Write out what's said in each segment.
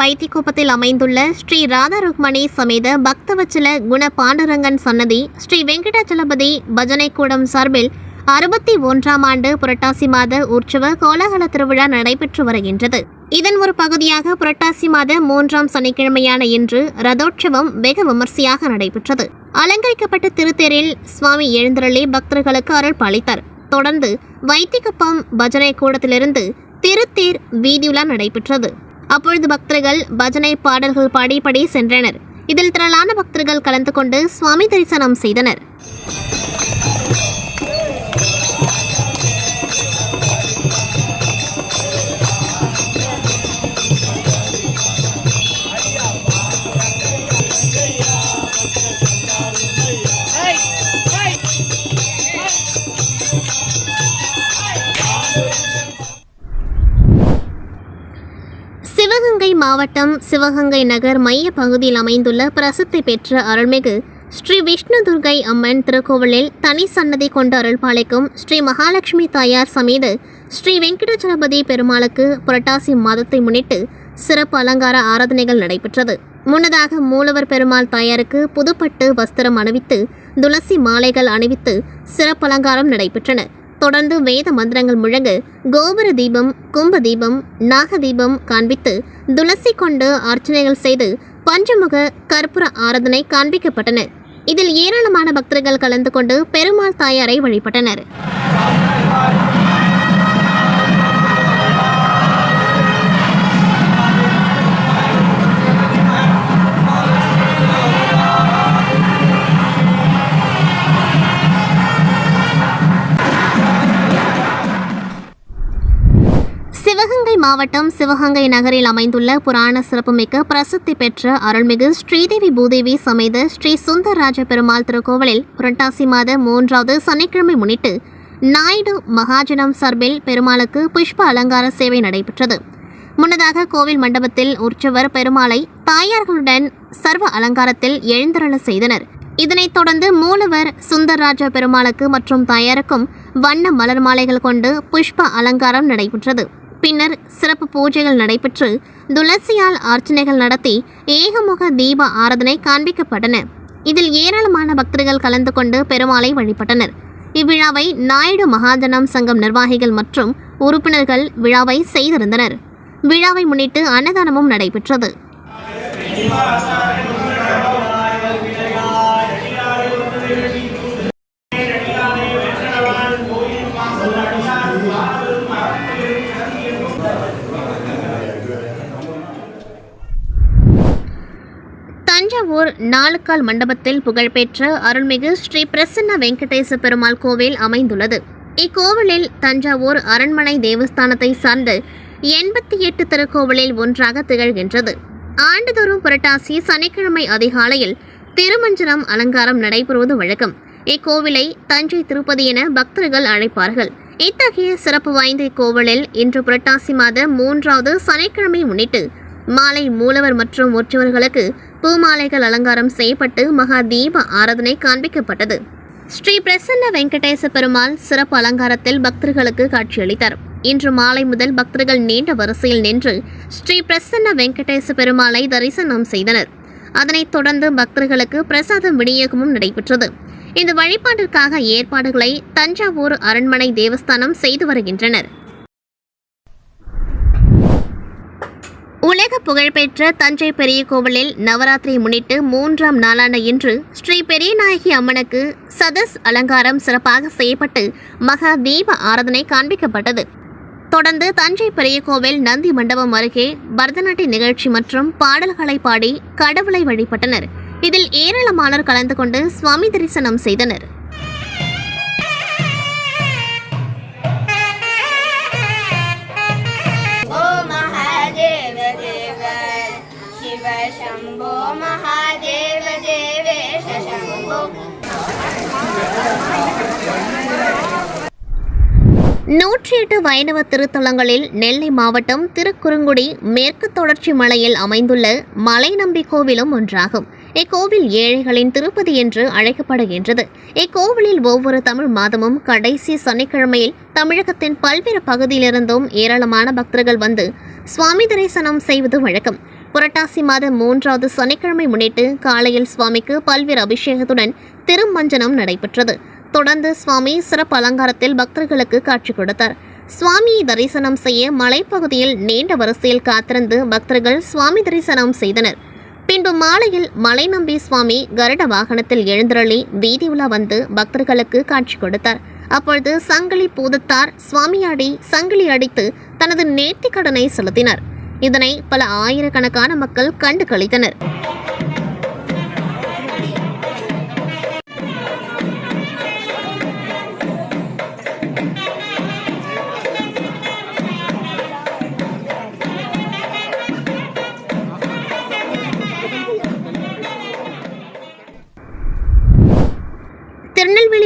வைத்திக்குப்பத்தில் அமைந்துள்ள ஸ்ரீ ராதா ருக்மணி சமேத பக்தவச்சல குண பாண்டுரங்கன் சன்னதி ஸ்ரீ வெங்கடாச்சலபதி பஜனை கூடம் சார்பில் அறுபத்தி ஒன்றாம் ஆண்டு புரட்டாசி மாத உற்சவ கோலாகல திருவிழா நடைபெற்று வருகின்றது. இதன் ஒரு பகுதியாக புரட்டாசி மாத மூன்றாம் சனிக்கிழமையான இன்று ரதோற்சவம் வெகு விமர்சையாக நடைபெற்றது. அலங்கரிக்கப்பட்ட திருத்தேரில் சுவாமி எழுந்திரளி பக்தர்களுக்கு அருள் பாலித்தார். தொடர்ந்து வைத்திகப்பம் பஜனை கூடத்திலிருந்து திருத்தேர் வீதியுலா நடைபெற்றது. அப்பொழுது பக்தர்கள் பஜனை பாடல்கள் பாடிப்படி சென்றனர். இதில் திரளான பக்தர்கள் கலந்து கொண்டு சுவாமி தரிசனம் செய்தனர். மாவட்டம் சிவகங்கை நகர் மைய பகுதியில் அமைந்துள்ள பிரசித்தி பெற்ற அருள்மிகு ஸ்ரீ விஷ்ணு துர்கை அம்மன் திருக்கோவிலில் தனி சன்னதி கொண்ட அருள்பாளைக்கும் ஸ்ரீ மகாலட்சுமி தாயார் சமேத ஸ்ரீ வெங்கடச்சலபதி பெருமாளுக்கு புரட்டாசி மாதத்தை முன்னிட்டு சிறப்பு அலங்கார ஆராதனைகள் நடைபெற்றது. முன்னதாக மூலவர் பெருமாள் தாயாருக்கு புதுப்பட்டு வஸ்திரம் அணிவித்து துளசி மாலைகள் அணிவித்து சிறப்பு அலங்காரம் நடைபெற்றன. தொடர்ந்து வேத மந்திரங்கள் முழங்க கோபுர தீபம் கும்ப தீபம் நாக தீபம் காண்பித்து துளசி கொண்டு அர்ச்சனைகள் செய்து பஞ்சமுக கற்பூர ஆராதனை காண்பிக்கப்பட்டன. இதில் ஏராளமான பக்தர்கள் கலந்து கொண்டு பெருமாள் தாயாரை வழிபட்டனர். மாவட்டம் சிவகங்கை நகரில் அமைந்துள்ள புராண சிறப்புமிக்க பிரசித்தி பெற்ற அருள்மிகு ஸ்ரீதேவி பூதேவி சமேத ஸ்ரீ சுந்தரராஜ பெருமாள் திருக்கோவிலில் புரட்டாசி மாத மூன்றாவது சனிக்கிழமை முன்னிட்டு நாயுடு மகாஜனம் சார்பில் பெருமாளுக்கு புஷ்ப அலங்கார சேவை நடைபெற்றது. முன்னதாக கோவில் மண்டபத்தில் உற்சவர் பெருமாளை தாயார்களுடன் சர்வ அலங்காரத்தில் எழுந்தருள செய்தனர். இதனைத் தொடர்ந்து மூலவர் சுந்தரராஜ பெருமாளுக்கு மற்றும் தாயாருக்கும் வண்ண மலர் மாலைகள் கொண்டு புஷ்ப அலங்காரம் நடைபெற்றது. பின்னர் சிறப்பு பூஜைகள் நடைபெற்று துளசியால் அர்ச்சனைகள் நடத்தி ஏகமுக தீப ஆராதனை காண்பிக்கப்பட்டன. இதில் ஏராளமான பக்தர்கள் கலந்து கொண்டு பெருமாளை வழிபட்டனர். இவ்விழாவை நாயுடு மகாஜனம் சங்கம் நிர்வாகிகள் மற்றும் உறுப்பினர்கள் விழாவை செய்திருந்தனர். விழாவை முன்னிட்டு அன்னதானமும் நடைபெற்றது. தஞ்சாவூர் நாலுக்கால் மண்டபத்தில் புகழ்பெற்ற அருள்மிகு ஸ்ரீ பிரசன்ன வெங்கடேச பெருமாள் கோவில் அமைந்துள்ளது. இக்கோவிலில் தஞ்சாவூர் அரண்மனை தேவஸ்தானத்தை சார்ந்த எண்பத்தி எட்டு திருக்கோவிலில் ஒன்றாக திகழ்கின்றது. ஆண்டுதோறும் புரட்டாசி சனிக்கிழமை அதிகாலையில் திருமஞ்சனம் அலங்காரம் நடைபெறுவது வழக்கம். இக்கோவிலை தஞ்சை திருப்பதி என பக்தர்கள் அழைப்பார்கள். இத்தகைய சிறப்பு வாய்ந்த இக்கோவிலில் இன்று புரட்டாசி மாத மூன்றாவது சனிக்கிழமை முன்னிட்டு மாலை மூலவர் மற்றும் உற்சவர்களுக்கு பூமாலைகள் அலங்காரம் செய்யப்பட்டு மகா தீப ஆராதனை காண்பிக்கப்பட்டது. ஸ்ரீ பிரசன்ன வெங்கடேச பெருமாள் சிறப்பு அலங்காரத்தில் பக்தர்களுக்கு காட்சியளித்தார். இன்று மாலை முதல் பக்தர்கள் நீண்ட வரிசையில் நின்று ஸ்ரீ பிரசன்ன வெங்கடேச பெருமாளை தரிசனம் செய்தனர். அதனைத் தொடர்ந்து பக்தர்களுக்கு பிரசாதம் விநியோகமும் நடைபெற்றது. இந்த வழிபாட்டிற்காக ஏற்பாடுகளை தஞ்சாவூர் அரண்மனை தேவஸ்தானம் செய்து வருகின்றனர். உலக புகழ்பெற்ற தஞ்சை பெரிய கோவிலில் நவராத்திரியை முன்னிட்டு மூன்றாம் நாளான இன்று ஸ்ரீ பெரியநாயகி அம்மனுக்கு சதஸ் அலங்காரம் சிறப்பாக செய்யப்பட்டு மகா தீப ஆராதனை காண்பிக்கப்பட்டது. தொடர்ந்து தஞ்சை பெரிய கோவில் நந்தி மண்டபம் அருகே பரதநாட்டிய நிகழ்ச்சி மற்றும் பாடல்களை பாடி கடவுளை வழிபட்டனர். இதில் ஏராளமானோர் கலந்து கொண்டு சுவாமி தரிசனம் செய்தனர். நூற்றி எட்டு வைணவ திருத்தலங்களில் நெல்லை மாவட்டம் திருக்குறுங்குடி மேற்கு தொடர்ச்சி மலையில் அமைந்துள்ள மலை நம்பி கோவிலும் ஒன்றாகும். இக்கோவில் ஏழைகளின் திருப்பதி என்று அழைக்கப்படுகின்றது. இக்கோவிலில் ஒவ்வொரு தமிழ் மாதமும் கடைசி சனிக்கிழமையில் தமிழகத்தின் பல்வேறு பகுதியிலிருந்தும் ஏராளமான பக்தர்கள் வந்து சுவாமி தரிசனம் செய்வது வழக்கம். புரட்டாசி மாத மூன்றாவது சனிக்கிழமை முன்னிட்டு காலையில் சுவாமிக்கு பல்வேறு அபிஷேகத்துடன் திருமஞ்சனம் நடைபெற்றது. தொடர்ந்து சுவாமி சிறப்பு அலங்காரத்தில் பக்தர்களுக்கு காட்சி கொடுத்தார். சுவாமியை தரிசனம் செய்ய மலைப்பகுதியில் நீண்ட வரிசையில் காத்திருந்து பக்தர்கள் சுவாமி தரிசனம் செய்தனர். பின்பு மாலையில் மலை நம்பி சுவாமி கருட வாகனத்தில் எழுந்தருளி வீதி உலா வந்து பக்தர்களுக்கு காட்சி கொடுத்தார். அப்பொழுது சங்கிலி பூதத்தார் சுவாமியாடி சங்கிலி அடித்து தனது நேர்த்திக் கடனை செலுத்தினார். இதனை பல ஆயிரக்கணக்கான மக்கள் கண்டு கழித்தனர்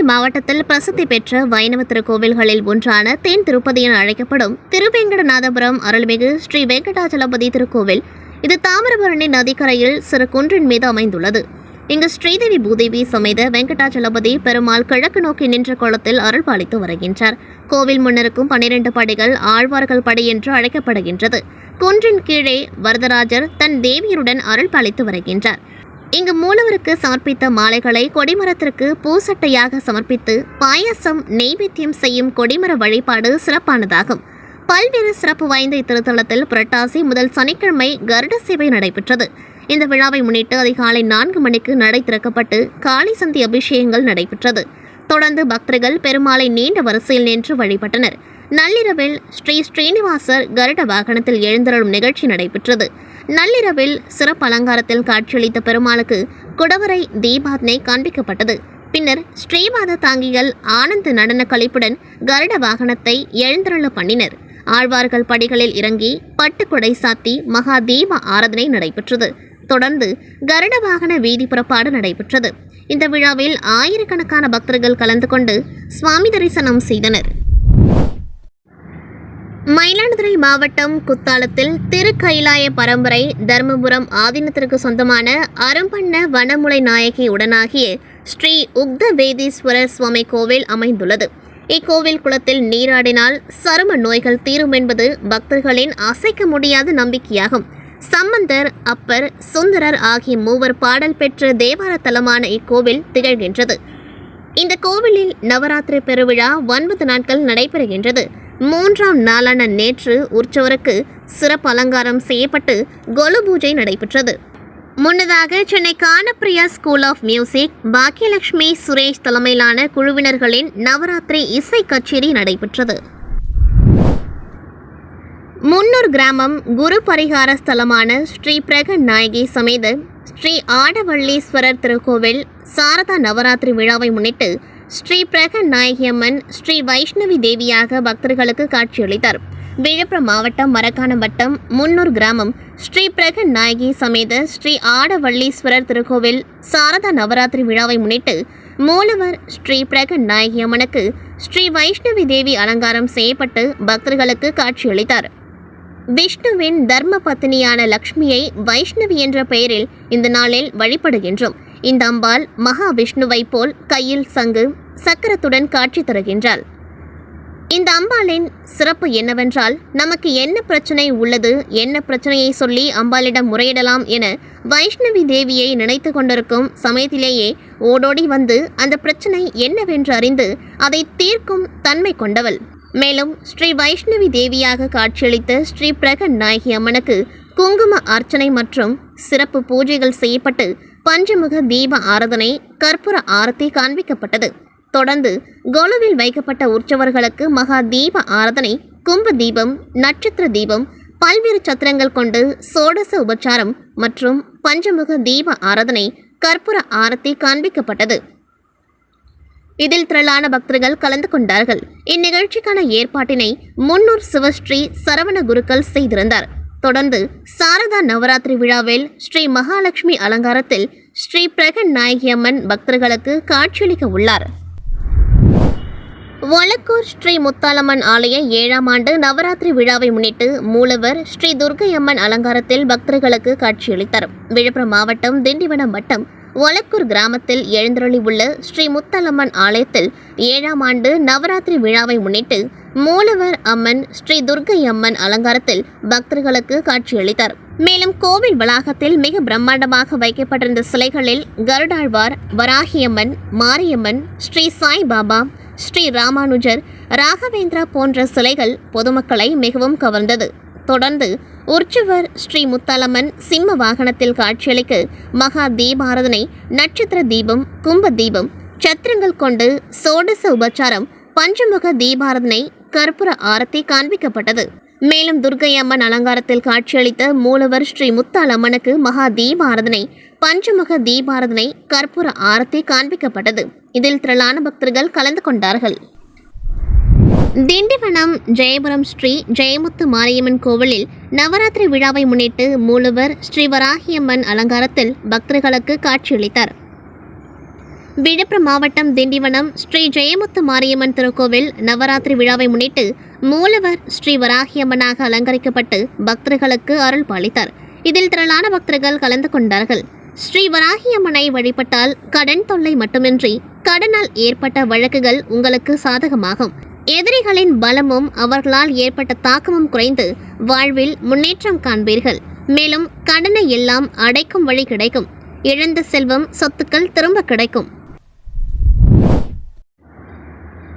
மாவட்டத்தில் பிரசித்தி பெற்ற வைணவ திருக்கோவில்களில் ஒன்றான தேன் திருப்பதி என அழைக்கப்படும் திருவேங்கடநாதபுரம் அருள்மிகு ஸ்ரீ வெங்கடாச்சலபதி திருக்கோவில். இது தாமிரபரணி நதிக்கரையில் சிறு குன்றின் மீது அமைந்துள்ளது. இங்கு ஸ்ரீதேவி பூதேவி சமேத வெங்கடாச்சலபதி பெருமாள் கிழக்கு நோக்கி நின்ற குளத்தில் அருள் பாலித்து வருகின்றார். கோவில் முன்னருக்கும் பனிரெண்டு படிகள் ஆழ்வார்கள் படி என்று அழைக்கப்படுகின்றது. குன்றின் கீழே வரதராஜர் தன் தேவியருடன் அருள் பாலித்து வருகின்றார். இங்கு மூலவருக்கு சமர்ப்பித்த மாலைகளை கொடிமரத்திற்கு பூசட்டையாக சமர்ப்பித்து பாயசம் நெய்வேத்தியம் செய்யும் கொடிமர வழிபாடு சிறப்பானதாகும். பல்வேறு சிறப்பு வாய்ந்த இத்திருத்தலத்தில் புரட்டாசி முதல் சனிக்கிழமை கருட சேவை நடைபெற்றது. இந்த விழாவை முன்னிட்டு அதிகாலை நான்கு மணிக்கு நடை திறக்கப்பட்டு காளி சந்தி அபிஷேகங்கள் நடைபெற்றது. தொடர்ந்து பக்தர்கள் பெருமாளை நீண்ட வரிசையில் நின்று வழிபட்டனர். நள்ளிரவில் ஸ்ரீ ஸ்ரீனிவாசர் கருட வாகனத்தில் எழுந்தருளும் நிகழ்ச்சி நடைபெற்றது. நள்ளிரவில் சிறப்பு அலங்காரத்தில் காட்சியளித்த பெருமாளுக்கு குடவரை தீபாத்னை காண்பிக்கப்பட்டது. பின்னர் ஸ்ரீமாத தாங்கிகள் ஆனந்த நடன கழிப்புடன் கருட வாகனத்தை எழுந்தருள பண்ணினர். ஆழ்வார்கள் படிகளில் இறங்கி பட்டுக்குடை சாத்தி மகா தீப ஆராதனை நடைபெற்றது. தொடர்ந்து கருட வாகன வீதி புறப்பாடு நடைபெற்றது. இந்த விழாவில் ஆயிரக்கணக்கான பக்தர்கள் கலந்து கொண்டு சுவாமி தரிசனம் செய்தனர். மயிலாடுதுறை மாவட்டம் குத்தாலத்தில் திருக்கைலாய பரம்பரை தர்மபுரம் ஆதீனத்திற்கு சொந்தமான அரும்பண்ண வனமுலை நாயகி உடனாகிய ஸ்ரீ உக்த வேதீஸ்வரர் சுவாமி கோவில் அமைந்துள்ளது. இக்கோவில் குளத்தில் நீராடினால் சரும நோய்கள் தீரும் என்பது பக்தர்களின் அசைக்க முடியாத நம்பிக்கையாகும். சம்பந்தர் அப்பர் சுந்தரர் ஆகிய மூவர் பாடல் பெற்ற தேவார தலமான இக்கோவில் திகழ்கின்றது. இந்த கோவிலில் நவராத்திரி பெருவிழா ஒன்பது நாட்கள் நடைபெறுகின்றது. மூன்றாம் நாளான நேற்று உற்சவருக்கு சிறப்பு அலங்காரம் செய்யப்பட்டு கொலு பூஜை நடைபெற்றது. முன்னதாக Chennai Ganapriya school of music Bhagyalakshmi Suresh தலைமையிலான குழுவினர்களின் நவராத்திரி இசை கச்சேரி நடைபெற்றது. முன்னூர் கிராமம் குரு பரிகார ஸ்தலமான ஸ்ரீ பிரக நாயகி சமேத ஸ்ரீ ஆடவள்ளீஸ்வரர் திருக்கோவில் சாரதா நவராத்திரி விழாவை முன்னிட்டு ஸ்ரீ பிரக நாயகியம்மன் ஸ்ரீ வைஷ்ணவி தேவியாக பக்தர்களுக்கு காட்சியளித்தார். விழுப்புரம் மாவட்டம் மரக்காணம் வட்டம் முன்னூர் கிராமம் ஸ்ரீ பிரக நாயகி சமேத ஸ்ரீ ஆடவள்ளீஸ்வரர் திருக்கோவில் சாரதா நவராத்திரி விழாவை முன்னிட்டு மூலவர் ஸ்ரீ பிரக நாயகி அம்மனுக்கு ஸ்ரீ வைஷ்ணவி தேவி அலங்காரம் செய்யப்பட்டு பக்தர்களுக்கு காட்சியளித்தார். விஷ்ணுவின் தர்ம பத்தினியான லக்ஷ்மியை வைஷ்ணவி என்ற பெயரில் இந்த நாளில் வழிபடுகின்றோம். இந்த அம்பாள் மகாவிஷ்ணுவைப் போல் கையில் சங்கு சக்கரத்துடன் காட்சி தருகின்றாள். இந்த அம்பாளின் சிறப்பு என்னவென்றால் நமக்கு என்ன பிரச்சனை உள்ளது என்ன பிரச்சனையை சொல்லி அம்பாளிடம் முறையிடலாம் என வைஷ்ணவி தேவியை நினைத்து கொண்டிருக்கும் சமயத்திலேயே ஓடோடி வந்து அந்த பிரச்சனை என்னவென்று அறிந்து அதை தீர்க்கும் தன்மை கொண்டவள். மேலும் ஸ்ரீ வைஷ்ணவி தேவியாக காட்சியளித்த ஸ்ரீ பிரகன் நாயகி அம்மனுக்கு குங்கும அர்ச்சனை மற்றும் சிறப்பு பூஜைகள் செய்யப்பட்டு பஞ்சமுக தீப ஆராதனை கற்பூர ஆரத்தி காண்பிக்கப்பட்டது. தொடர்ந்து கொலுவில் வைக்கப்பட்ட உற்சவர்களுக்கு மகா தீப ஆராதனை கும்ப தீபம் நட்சத்திர தீபம் பல்வேறு சத்திரங்கள் கொண்டு சோடச உபச்சாரம் மற்றும் பஞ்சமுக தீப ஆராதனை கற்பூர ஆரத்தி காண்பிக்கப்பட்டது. இதில் திரளான பக்தர்கள் கலந்து கொண்டார்கள். இந்நிகழ்ச்சிக்கான ஏற்பாட்டினை முன்னூர் சிவஸ்ரீ சரவண குருக்கள் செய்திருந்தார். தொடர்ந்து சாரதா நவராத்திரி விழாவில் ஸ்ரீ மகாலட்சுமி அலங்காரத்தில் ஸ்ரீ பிரகன் நாயகியம்மன் பக்தர்களுக்கு காட்சியளிக்க உள்ளார். ஒலக்கூர் ஸ்ரீ முத்தாலம்மன் ஆலய ஏழாம் ஆண்டு நவராத்திரி விழாவை முன்னிட்டு மூலவர் ஸ்ரீ துர்க்கையம்மன் அலங்காரத்தில் பக்தர்களுக்கு காட்சியளித்தார். விழுப்புரம் மாவட்டம் திண்டிவனம் வட்டம் ஒலக்கூர் கிராமத்தில் எழுந்தருளி உள்ள ஸ்ரீ முத்தாலம்மன் ஆலயத்தில் ஏழாம் ஆண்டு நவராத்திரி விழாவை முன்னிட்டு மூலவர் அம்மன் ஸ்ரீ துர்க்கை அம்மன் அலங்காரத்தில் பக்தர்களுக்கு காட்சியளித்தார். மேலும் கோவில் வளாகத்தில் மிக பிரம்மாண்டமாக வைக்கப்பட்டிருந்த சிலைகளில் கருடாழ்வார் வராகியம்மன் மாரியம்மன் ஸ்ரீ சாய்பாபா ஸ்ரீ ராமானுஜர் ராகவேந்திரா போன்ற சிலைகள் பொதுமக்களை மிகவும் கவர்ந்தது. தொடர்ந்து உற்சுவர் ஸ்ரீ முத்தாலம்மன் சிம்ம வாகனத்தில் காட்சியளிக்க மகா தீபாரதனை நட்சத்திர தீபம் கும்ப தீபம் சத்திரங்கள் கொண்டு சோடச உபச்சாரம் பஞ்சமுக தீபாரதனை கற்பூர ஆரத்தி காண்பிக்கப்பட்டது. மேலும் துர்க்கை அம்மன் அலங்காரத்தில் காட்சியளித்த மூலவர் ஸ்ரீ முத்தாலம்மனுக்கு மகா தீபாரதனை பஞ்சமுக தீபாரதனை கற்பூர ஆரத்தி காண்பிக்கப்பட்டது. இதில் திரளான பக்தர்கள் கலந்து கொண்டார்கள். திண்டிவனம் ஜெயபுரம் ஸ்ரீ ஜெயமுத்து மாரியம்மன் கோவிலில் நவராத்திரி விழாவை முன்னிட்டு மூலவர் ஸ்ரீ வராகியம்மன் அலங்காரத்தில் பக்தர்களுக்கு காட்சியளித்தார். விழுப்புரம் மாவட்டம் திண்டிவனம் ஸ்ரீ ஜெயமுத்து மாரியம்மன் திருக்கோவில் நவராத்திரி விழாவை முன்னிட்டு மூலவர் ஸ்ரீ வராகியம்மனாக அலங்கரிக்கப்பட்டு பக்தர்களுக்கு அருள் பாலித்தார் இதில் திரளான பக்தர்கள் கலந்து கொண்டார்கள். ஸ்ரீ வராகியம்மனை வழிபட்டால் கடன் தொல்லை மட்டுமின்றி கடனால் ஏற்பட்ட வழக்குகள் உங்களுக்கு சாதகமாகும். எதிரிகளின் பலமும் அவர்களால் ஏற்பட்ட தாக்கமும் குறைந்து வாழ்வில் முன்னேற்றம் காண்பீர்கள். மேலும் கடனை எல்லாம் அடைக்கும் வழி கிடைக்கும். இழந்த செல்வம் சொத்துக்கள் திரும்ப கிடைக்கும்.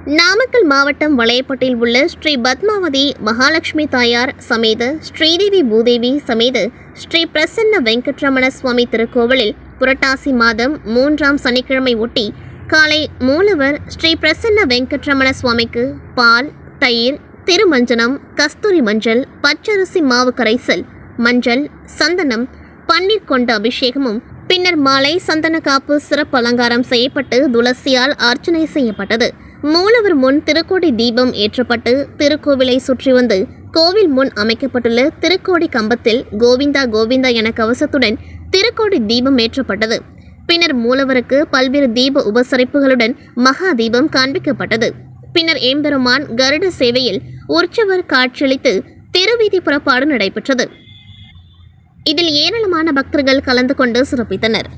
நாமக்கல் மாவட்டம் வளையப்பட்டில் உள்ள ஸ்ரீ பத்மாவதி மகாலட்சுமி தாயார் சமேத ஸ்ரீதேவி பூதேவி சமேத ஸ்ரீ பிரசன்ன வெங்கட்ரமண சுவாமி திருக்கோவிலில் புரட்டாசி மாதம் மூன்றாம் சனிக்கிழமை ஒட்டி காலை மூலவர் ஸ்ரீ பிரசன்ன வெங்கட்ரமண சுவாமிக்கு பால் தயிர் திருமஞ்சனம் கஸ்தூரி மஞ்சள் பச்சரிசி மாவு கரைசல் மஞ்சள் சந்தனம் பன்னீர் கொண்ட அபிஷேகமும் பின்னர் மாலை சந்தன காப்பு சிறப்பு அலங்காரம் செய்யப்பட்டு துளசியால் அர்ச்சனை செய்யப்பட்டது. மூலவர் முன் திருக்கோடி தீபம் ஏற்றப்பட்டு திருக்கோவிலை சுற்றி வந்து கோவில் முன் அமைக்கப்பட்டுள்ள திருக்கோடி கம்பத்தில் கோவிந்தா கோவிந்தா என கவசத்துடன் திருக்கோடி தீபம் ஏற்றப்பட்டது. பின்னர் மூலவருக்கு பல்வேறு தீப உபசரிப்புகளுடன் மகா தீபம் காண்பிக்கப்பட்டது. பின்னர் எம்பெருமான் கருட சேவையில் உற்சவர் காட்சியளித்து திருவீதி புறப்பாடு நடைபெற்றது. இதில் ஏராளமான பக்தர்கள் கலந்து கொண்டு சிறப்பித்தனர்.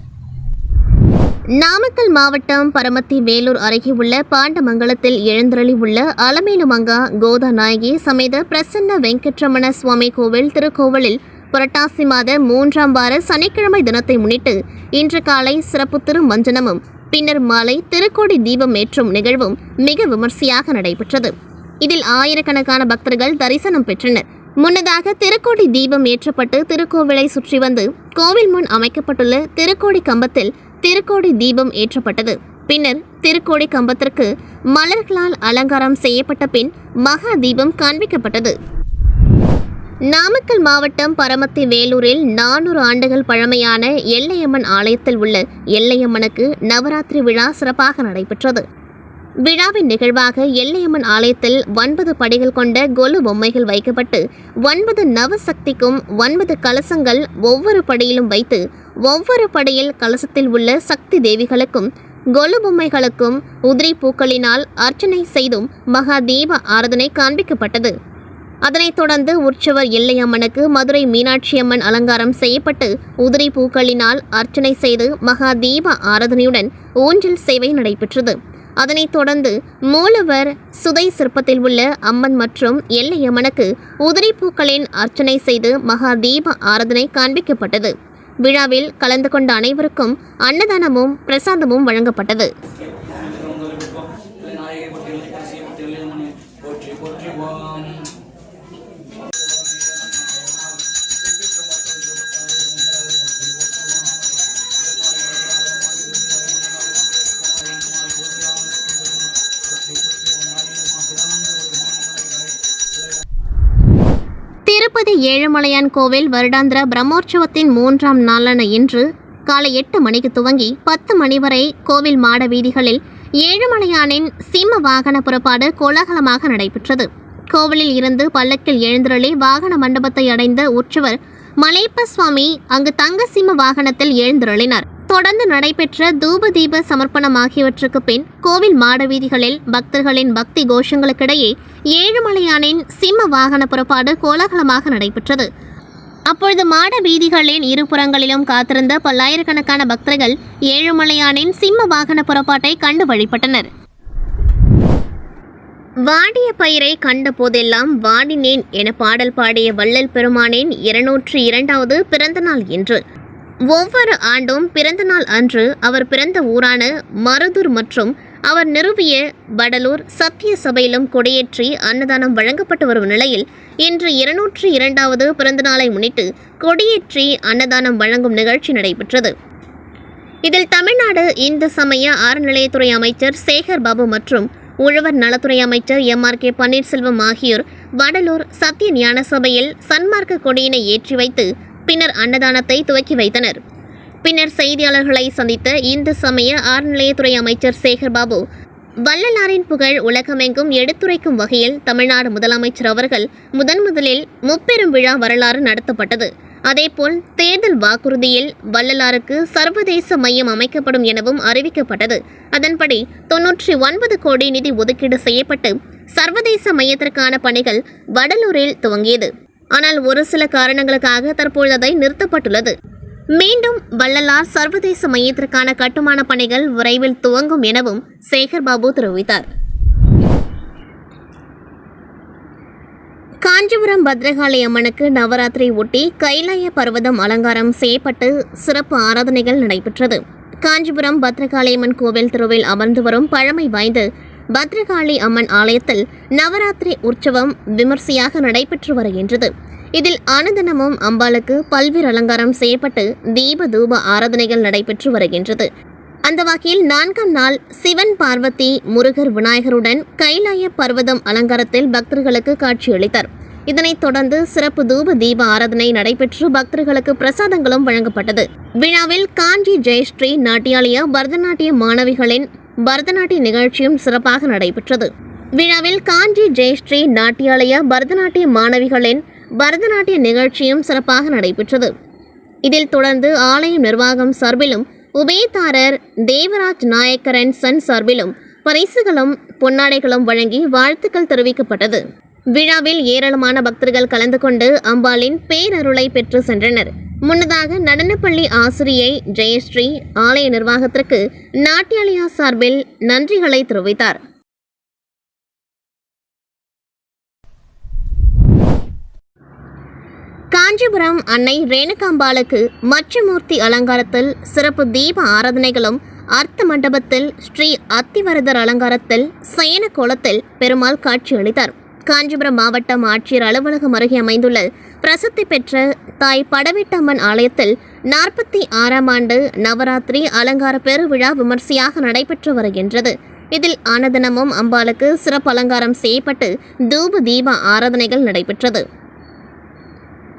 நாமக்கல் மாவட்டம் பரமத்தி வேலூர் அருகே உள்ள பாண்டமங்கலத்தில் எழுந்தருளி உள்ள அலமேலுமங்கா கோதா நாயகி சமேத பிரசன்ன வெங்கட்ரமண சுவாமி கோவில் திருக்கோவிலில் புரட்டாசி மாத மூன்றாம் வார சனிக்கிழமை தினத்தை முன்னிட்டு இன்று காலை சிறப்பு திருமஞ்சனமும் பின்னர் மாலை திருக்கோடி தீபம் ஏற்றும் நிகழ்வும் மிக விமர்சையாக நடைபெற்றது. இதில் ஆயிரக்கணக்கான பக்தர்கள் தரிசனம் பெற்றனர். முன்னதாக திருக்கோடி தீபம் ஏற்றப்பட்டு திருக்கோவிலை சுற்றி வந்து கோவில் முன் அமைக்கப்பட்டுள்ள திருக்கோடி கம்பத்தில் திருக்கோடி தீபம் ஏற்றப்பட்டது. பின்னர் திருக்கோடி கம்பத்திற்கு மலர்களால் அலங்காரம் செய்யப்பட்ட பின் மகா தீபம் காண்பிக்கப்பட்டது. நாமக்கல் மாவட்டம் பரமத்தி வேலூரில் நானூறு ஆண்டுகள் பழமையான எல்லையம்மன் ஆலயத்தில் உள்ள எல்லையம்மனுக்கு நவராத்திரி விழா சிறப்பாக நடைபெற்றது. விழாவின் நிகழ்வாக எல்லையம்மன் ஆலயத்தில் ஒன்பது படிகள் கொண்ட கொலு பொம்மைகள் வைக்கப்பட்டு ஒன்பது நவசக்திக்கும் ஒன்பது கலசங்கள் ஒவ்வொரு படியிலும் வைத்து ஒவ்வொரு படையில் கலசத்தில் உள்ள சக்தி தேவிகளுக்கும் கொலு பொம்மைகளுக்கும் உதிரி பூக்களினால் அர்ச்சனை செய்தும் மகா தீப ஆராதனை காண்பிக்கப்பட்டது. அதனைத் தொடர்ந்து உற்சவர் எல்லையம்மனுக்கு மதுரை மீனாட்சி அம்மன் அலங்காரம் செய்யப்பட்டு உதிரி பூக்களினால் அர்ச்சனை செய்து மகா தீப ஆராதனையுடன் ஊஞ்சல் சேவை நடைபெற்றது. அதனைத் தொடர்ந்து மூலவர் சுதை சிற்பத்தில் உள்ள அம்மன் மற்றும் எல்லையம்மனுக்கு உதிரி பூக்களின் அர்ச்சனை செய்து மகா தீப ஆராதனை காண்பிக்கப்பட்டது. விழாவில் கலந்து கொண்ட அனைவருக்கும் அன்னதானமும் பிரசாதமும் வழங்கப்பட்டது. ஏழுமலையான் கோவில் வருடாந்திர பிரம்மோற்சவத்தின் மூன்றாம் நாளான இன்று காலை எட்டு மணிக்கு துவங்கி பத்து மணி வரை கோவில் மாட வீதிகளில் ஏழுமலையானின் சிம்ம வாகன புறப்பாடு கோலாகலமாக நடைபெற்றது. கோவிலில் இருந்து பல்லக்கில் எழுந்தருளி வாகன மண்டபத்தை அடைந்த உற்சவர் மலைப்ப சுவாமி அங்கு தங்க சிம்ம வாகனத்தில் எழுந்தருளினார். தொடர்ந்து நடைபெற்ற தூப தீப சமர்ப்பணம் ஆகியவற்றுக்கு பின் கோவில் மாட வீதிகளில் பக்தர்களின் பக்தி கோஷங்களுக்கிடையே ஏழுமலையானின் சிம்ம வாகன புறப்பாடு கோலாகலமாக நடைபெற்றது. அப்பொழுது மாட வீதிகளின் இருபுறங்களிலும் காத்திருந்த பல்லாயிரக்கணக்கான பக்தர்கள் ஏழுமலையானின் சிம்ம வாகன புறப்பாட்டை கண்டு வழிபட்டனர். வாடிய பயிரை கண்ட போதெல்லாம் வாடினேன் என பாடல் பாடிய வள்ளல் பெருமானின் இருநூற்றி இரண்டாவது பிறந்தநாள் இன்று. ஒவ்வொரு ஆண்டும் பிறந்தநாள் அன்று அவர் பிறந்த ஊரான மருதூர் மற்றும் அவர் நிறுவிய வடலூர் சத்திய சபையிலும் கொடியேற்றி அன்னதானம் வழங்கப்பட்டு வரும் நிலையில் இன்று இருநூற்றி இரண்டாவது பிறந்தநாளை முன்னிட்டு கொடியேற்றி அன்னதானம் வழங்கும் நிகழ்ச்சி நடைபெற்றது. இதில் தமிழ்நாடு இந்து சமய அறநிலையத்துறை அமைச்சர் சேகர் பாபு மற்றும் உழவர் நலத்துறை அமைச்சர் எம் ஆர் கே பன்னீர்செல்வம் ஆகியோர் வடலூர் சத்திய ஞான சபையில் சன்மார்க்க கொடியினை ஏற்றி வைத்து பின்னர் அன்னதானத்தை துவக்கி வைத்தனர். பின்னர் செய்தியாளர்களை சந்தித்த இந்து சமய அறநிலையத்துறை அமைச்சர் சேகர் பாபு வள்ளலாரின் புகழ் உலகமெங்கும் எடுத்துரைக்கும் வகையில் தமிழ்நாடு முதலமைச்சர் அவர்கள் முதன் முதலில் முப்பெரும் விழா வரலாறு நடத்தப்பட்டது. அதேபோல் தேர்தல் வாக்குறுதியில் வள்ளலாருக்கு சர்வதேச மையம் அமைக்கப்படும் எனவும் அறிவிக்கப்பட்டது. அதன்படி தொன்னூற்றி ஒன்பது கோடி நிதி ஒதுக்கீடு செய்யப்பட்டு சர்வதேச மையத்திற்கான பணிகள் வடலூரில் துவங்கியது. ஆனால் ஒரு சில காரணங்களுக்காக தற்பொழுது அதை நிறுத்தப்பட்டுள்ளது. மீண்டும் வள்ளலார் சர்வதேச மையத்திற்கான கட்டுமான பணிகள் விரைவில் துவங்கும் எனவும் சேகர் பாபு தெரிவித்தார். காஞ்சிபுரம் பத்ரகாளி அம்மனுக்கு நவராத்திரி ஒட்டி கைலாய பர்வதம் அலங்காரம் செய்யப்பட்டு சிறப்பு ஆராதனைகள் நடைபெற்றது. காஞ்சிபுரம் பத்ரகாளி அம்மன் கோவில் திருவில் அமர்ந்து வரும் பழமை வாய்ந்த பத்ரகாளி அம்மன் ஆலயத்தில் நவராத்திரி உற்சவம் விமர்சையாக நடைபெற்று வருகின்றது. இதில் ஆனந்தனமும் அம்பாளுக்கு பல்வேறு அலங்காரம் செய்யப்பட்டு தீப தூப ஆராதனைகள் நடைபெற்று வருகின்றது. அந்த வகையில் நான்காம் நாள் சிவன் பார்வதி முருகர் விநாயகருடன் கைலாய பர்வதம் அலங்காரத்தில் பக்தர்களுக்கு காட்சியளித்தார். இதனைத் தொடர்ந்து சிறப்பு தூப தீப ஆராதனை நடைபெற்று பக்தர்களுக்கு பிரசாதங்களும் வழங்கப்பட்டது. விழாவில் காஞ்சி ஜெயஸ்ரீ நாட்டியாலயா பரதநாட்டிய மாணவிகளின் பரதநாட்டிய நிகழ்ச்சியும் சிறப்பாக நடைபெற்றது. விழாவில் காஞ்சி ஜெயஸ்ரீ நாட்டியாலயா பரதநாட்டிய மாணவிகளின் பரதநாட்டிய நிகழ்ச்சியும் சிறப்பாக நடைபெற்றது. இதில் தொடர்ந்து ஆலயம் நிர்வாகம் சார்பிலும் உபயதாரர் தேவராஜ் நாயக்கரன் சன் சார்பிலும் பரிசுகளும் பொன்னாடைகளும் வழங்கி வாழ்த்துக்கள் தெரிவிக்கப்பட்டது. விழாவில் ஏராளமான பக்தர்கள் கலந்து கொண்டு அம்பாளின் பேரருளை பெற்று சென்றனர். முன்னதாக நடனப்பள்ளி ஆசிரியை ஜெயஸ்ரீ ஆலய நிர்வாகத்திற்கு நாட்டியாலயா சார்பில் நன்றிகளை தெரிவித்தார். காஞ்சிபுரம் அன்னை ரேணுகாம்பாளுக்கு மச்சமூர்த்தி அலங்காரத்தில் சிறப்பு தீப ஆராதனைகளும் அர்த்த மண்டபத்தில் ஸ்ரீ அத்திவரதர் அலங்காரத்தில் சயன கோலத்தில் பெருமாள் காட்சியளித்தார் காஞ்சிபுரம் மாவட்டம் ஆட்சியர் அலுவலகம் அருகே அமைந்துள்ள பிரசித்தி பெற்ற தாய் படவேட்டம்மன் ஆலயத்தில் நாற்பத்தி ஆறாம் ஆண்டு நவராத்திரி அலங்கார பெருவிழா விமர்சையாக நடைபெற்று வருகின்றது. இதில் ஆனதனமும் அம்பாளுக்கு சிறப்பு அலங்காரம் செய்யப்பட்டு தூப தீப ஆராதனைகள் நடைபெற்றது.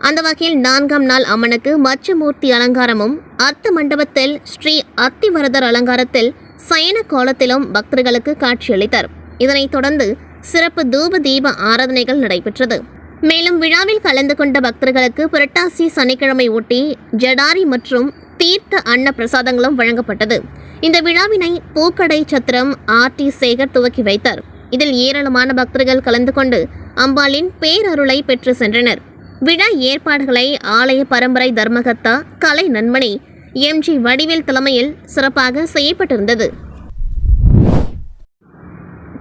அந்த வகையில் நான்காம் நாள் அம்மனுக்கு மச்சமூர்த்தி அலங்காரமும் அர்த்த மண்டபத்தில் ஸ்ரீ அத்திவரதர் அலங்காரத்தில் சயன கோலத்திலும் பக்தர்களுக்கு காட்சியளித்தார். இதனைத் தொடர்ந்து சிறப்பு தூப தீப ஆராதனைகள் நடைபெற்றது. மேலும் விழாவில் கலந்து கொண்ட பக்தர்களுக்கு புரட்டாசி சனிக்கிழமை ஒட்டி ஜடாரி மற்றும் தீர்த்த அன்ன பிரசாதங்களும் வழங்கப்பட்டது. இந்த விழாவினை பூக்கடை சத்திரம் ஆர் டி சேகர் துவக்கி வைத்தார். இதில் ஏராளமான பக்தர்கள் கலந்து கொண்டு அம்பாளின் பேரருளை பெற்று சென்றனர். விழா ஏற்பாடுகளை ஆலய பரம்பரை தர்மகத்தா கலை நன்மணி எம் ஜி வடிவேல் தலைமையில் சிறப்பாக செய்யப்பட்டிருந்தது.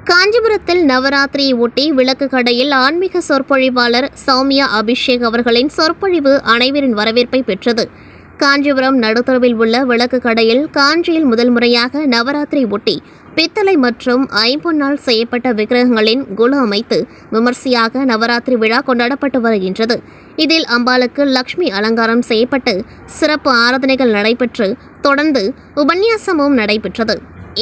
காஞ்சிபுரத்தில் நவராத்திரியை ஒட்டி விளக்கு கடையில் ஆன்மீக சொற்பொழிவாளர் சௌமியா அபிஷேக் அவர்களின் சொற்பொழிவு அனைவரின் வரவேற்பை பெற்றது. காஞ்சிபுரம் நடுத்தரவில் உள்ள விளக்கு கடையில் காஞ்சியில் முதல் முறையாக நவராத்திரி ஒட்டி பித்தளை மற்றும் ஐம்பொன்னால் செய்யப்பட்ட விக்கிரகங்களின் குழு அமைத்து விமர்சையாக நவராத்திரி விழா கொண்டாடப்பட்டு வருகின்றது. இதில் அம்பாளுக்கு லக்ஷ்மி அலங்காரம் செய்யப்பட்டு சிறப்பு ஆராதனைகள் நடைபெற்று தொடர்ந்து உபன்யாசமும் நடைபெற்றது.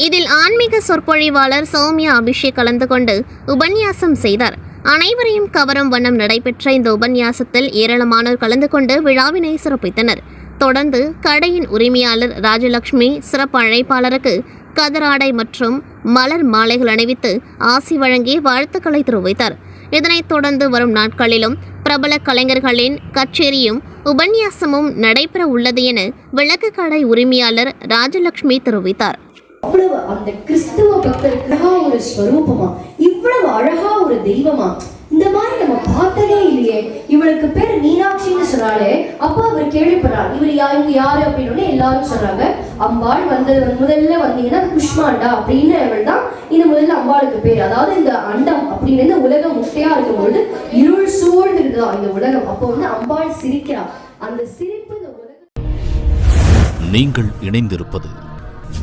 இதில் ஆன்மீக சொற்பொழிவாளர் சௌமியா அபிஷேக் கலந்து கொண்டு உபன்யாசம் செய்தார். அனைவரையும் கவரும் வண்ணம் நடைபெற்ற இந்த உபன்யாசத்தில் ஏராளமானோர் கலந்து கொண்டு விழாவினை சிறப்பித்தனர். தொடர்ந்து கடையின் உரிமையாளர் ராஜலட்சுமி சிறப்பு அழைப்பாளருக்கு கதராடை மற்றும் மலர் மாலைகள் அணிவித்து ஆசி வழங்கி வாழ்த்துக்களை தெரிவித்தார். இதனைத் தொடர்ந்து வரும் நாட்களிலும் பிரபல கலைஞர்களின் கச்சேரியும் உபன்யாசமும் நடைபெற உள்ளது என விளக்கு கடை உரிமையாளர் ராஜலட்சுமி தெரிவித்தார். அவ்வளவு அந்த கிறிஸ்துவ பக்தருக்கு ஒரு ஸ்வரூபமா? இவ்வளவு அழகா ஒரு தெய்வமா? இந்த மாதிரி நம்ம பார்த்ததே இல்லையே. இவளுக்கு பேர் மீனாட்சின்னு சொன்னாலே அப்பா அவர் கேள்விப்படுறார். இவர் யா இவங்க யாரு அப்படின்னு எல்லாரும் சொல்றாங்க. அம்பாள் வந்தது முதல்ல வந்தீங்கன்னா குஷ்மாண்டா அப்படின்னு அவள் தான் இந்த முதல்ல அம்பாளுக்கு பேர். அதாவது இந்த அண்டம் அப்படின்னு இந்த உலகம் முட்டையா இருக்கும்போது இருள் சூழ்ந்து இருக்குதா இந்த உலகம். அப்போ வந்து அம்பாள் சிரிக்கிறா. அந்த சிரிப்பு இந்த உலகம் நீங்கள் இணைந்திருப்பது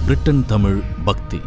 பிரிட்டன் தமிழ் பக்தி.